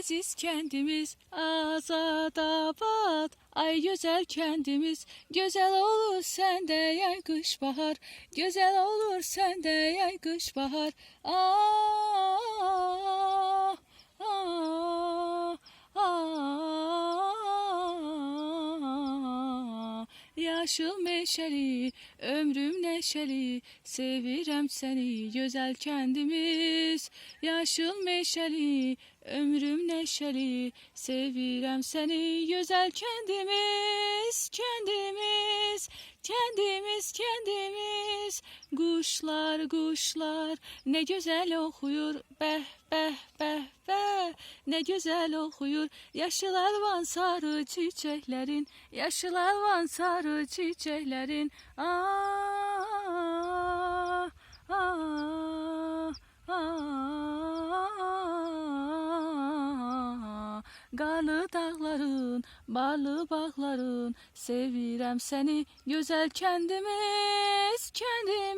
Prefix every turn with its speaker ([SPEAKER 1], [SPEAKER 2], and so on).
[SPEAKER 1] Leziz kendimiz Azadabad Ay güzel kendimiz Güzel olur sende yay kış bahar. Güzel olur sende yay kış bahar. Ah, Yaşıl meşeli, ömrüm neşeli, sevirem seni güzel kendimiz. Yaşıl meşeli, ömrüm neşeli, sevirem seni güzel kendimiz, kendimiz, kendimiz, kendimiz. Kuşlar, kuşlar ne güzel okuyor, beh beh beh beh, ne güzel okuyor. Yaşıl elvan sarı çiçeklerin, yaşıl elvan sarı çiçeklerin. Ah, ah, ah. Qarlı dağların, barlı bağların, sevirəm səni, gözəl kəndimiz, kəndimiz.